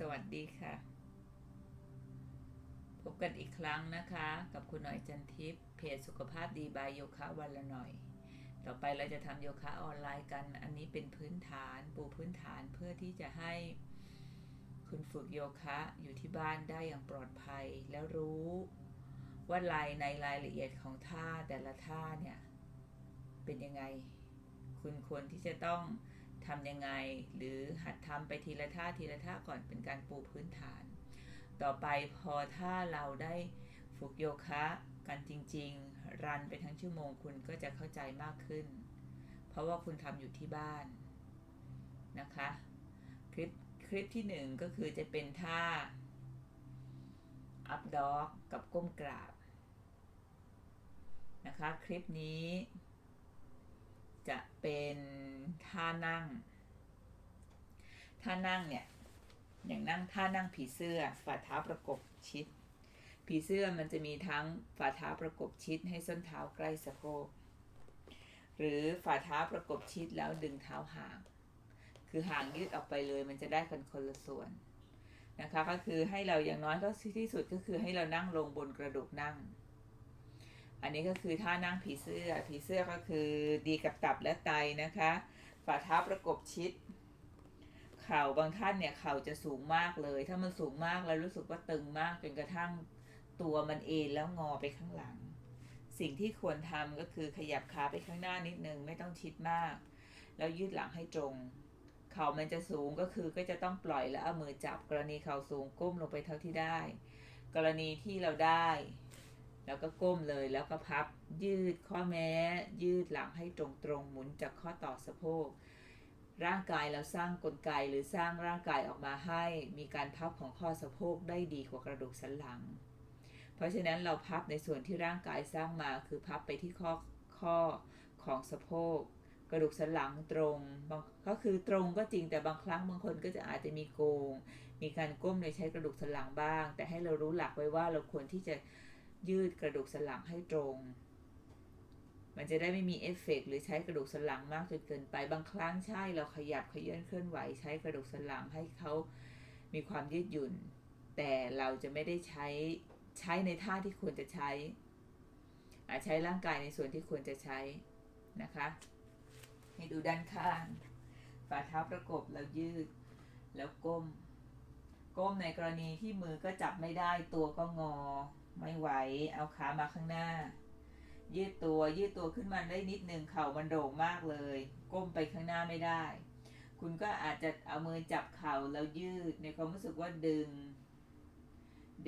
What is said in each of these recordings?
สวัสดีค่ะ พบกันอีกครั้งนะคะ กับคุณหน่อยจันทิพย์เพจสุขภาพดีบายโยคะวันละหน่อย ต่อไปเราจะทำโยคะออนไลน์กัน อันนี้เป็นพื้นฐานปูพื้นฐานเพื่อที่จะให้คุณฝึกโยคะอยู่ที่บ้านได้อย่างปลอดภัยแล้วรู้ว่าลายในรายละเอียดของท่าแต่ละท่าเนี่ย เป็นยังไง คุณควรที่จะต้อง ทำยังไง หรือหัดทำไปทีละท่าทีละท่าก่อนเป็นการปูพื้นฐาน ต่อไปพอถ้าเราได้ฝึกโยคะกันจริง ๆ รันไปทั้งชั่วโมงคุณก็จะเข้าใจมากขึ้น เพราะว่าคุณทำอยู่ที่บ้านนะคะ คลิปคลิปที่หนึ่งก็คือจะเป็นท่า up dog กับก้มกราบนะคะ คลิปนี้ จะเป็นท่านั่ง ท่านั่งเนี่ย อย่างนั่งท่านั่งผีเสื้อฝ่าเท้าประกบชิด ผีเสื้อมันจะมีทั้งฝ่าเท้าประกบชิดให้ส้นเท้าใกล้สะโพก หรือฝ่าเท้าประกบชิดแล้วดึงเท้าห่าง คือห่างยืดออกไปเลย มันจะได้กันคนละส่วนนะคะ ก็คือให้เราอย่างน้อยก็ที่สุดก็คือให้เรานั่งลงบนกระดูกนั่ง อันนี้ก็คือท่านั่งผีเสื้อ ผีเสื้อก็คือดีกับตับและไตนะคะ ฝ่าเท้าประกบชิด เข่าบางท่านเนี่ยเข่าจะสูงมากเลย ถ้ามันสูงมากแล้วรู้สึกว่าตึงมากจนกระทั่งตัวมันเอนแล้วงอไปข้างหลัง สิ่งที่ควรทำก็คือขยับขาไปข้างหน้านิดนึงไม่ต้องชิดมาก แล้วยืดหลังให้ตรง เข่ามันจะสูงก็คือก็จะต้องปล่อยแล้วเอามือจับกรณีเข่าสูงก้มลงไปเท่าที่ได้ กรณีที่เราได้ แล้วก็ก้มเลยแล้วก็พับยืดข้อแม้ ยืดหลังให้ตรงๆหมุนจากข้อต่อสะโพกร่างกายเราสร้างกลไกหรือสร้างร่างกายออกมาให้มีการพับของข้อสะโพกได้ดีกว่ากระดูกสันหลัง เพราะฉะนั้นเราพับในส่วนที่ร่างกายสร้างมาคือพับไปที่ข้อข้อของสะโพก กระดูกสันหลังตรงบางก็คือตรงก็จริงแต่บางครั้งบางคนก็จะอาจจะมีโกง มีการก้มโดยใช้กระดูกสันหลังบ้าง แต่ให้เรารู้หลักไว้ว่าเราควรที่จะ ยืดกระดูกสันหลังให้ตรง มันจะได้ไม่มีเอฟเฟกต์หรือใช้กระดูกสันหลังมากจนเกินไปบางครั้งใช่เราขยับเขยื่อนเคลื่อนไหวใช้กระดูกสันหลังให้เขามีความยืดหยุ่น แต่เราจะไม่ได้ใช้ใช้ในท่าที่ควรจะใช้อาจใช้ร่างกายในส่วนที่ควรจะใช้นะคะ ให้ดูด้านข้างฝ่าเท้าประกบแล้วยืดแล้วก้ม ก้มในกรณีที่มือก็จับไม่ได้ตัวก็งอ ไม่ไหว เอาขามาข้างหน้า ยืดตัวยืดตัวขึ้นมาได้นิดหนึ่งเข่ามันโด่งมากเลย ก้มไปข้างหน้าไม่ได้ คุณก็อาจจะเอามือจับเข่าแล้วยืดในความรู้สึกว่าดึง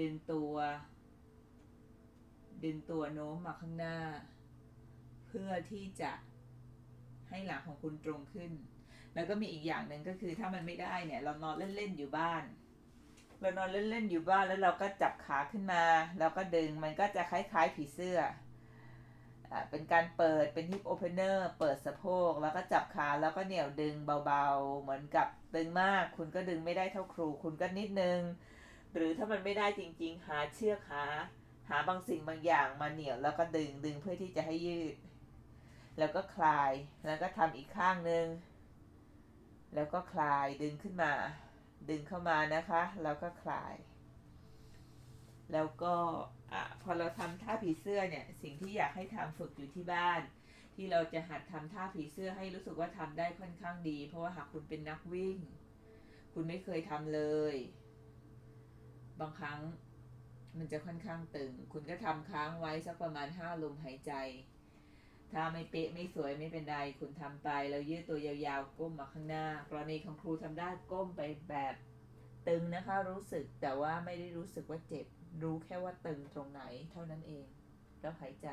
ดึงตัว ดึงตัวโน้มมาข้างหน้า เพื่อที่จะให้หลังของคุณตรงขึ้น แล้วก็มีอีกอย่างหนึ่งก็คือถ้ามันไม่ได้เนี่ย เรานอนเล่นๆอยู่บ้าน เรานอนเล่นๆอยู่บ้านแล้วเราก็จับขาขึ้นมาแล้วก็ดึงมันก็จะคล้ายๆผีเสื้ออ่าเป็นการเปิดเป็นฮิปโอเพนเนอร์เปิดสะโพกแล้วก็จับขาแล้วก็เหนี่ยวดึงเบาๆ เหมือนกับดึงมาก คุณก็ดึงไม่ได้เท่าครู คุณก็นิดนึง หรือถ้ามันไม่ได้จริง ๆ หาเชือกหา หาบางสิ่งบางอย่างมาเหนี่ยวแล้วก็ดึงดึงเพื่อที่จะให้ยืด แล้วก็คลายแล้วก็ทำอีกข้างหนึ่งแล้วก็คลายดึงขึ้นมา ดึงเข้ามานะคะ แล้วก็คลาย แล้วก็อะพอเราทำท่าผีเสื้อเนี่ย สิ่งที่อยากให้ทำฝึกอยู่ที่บ้าน ที่เราจะหัดทำท่าผีเสื้อให้รู้สึกว่าทำได้ค่อนข้างดี เพราะว่าหากคุณเป็นนักวิ่ง คุณไม่เคยทำเลย บางครั้งมันจะค่อนข้างตึง คุณก็ทำค้างไว้สักประมาณห้าลมหายใจ ถ้าไม่เป๊ะไม่สวยไม่เป็นไรคุณทำไปแล้วยืดตัวยาวๆก้มมาข้างหน้ากรณีของครูทำได้ก้มไปแบบตึงนะคะ รู้สึกแต่ว่าไม่ได้รู้สึกว่าเจ็บ รู้แค่ว่าตึงตรงไหนเท่านั้นเอง แล้วหายใจ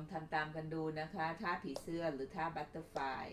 ลองทำตามกันดูนะคะ ท่าผีเสื้อหรือท่าบัตเตอร์ฟลาย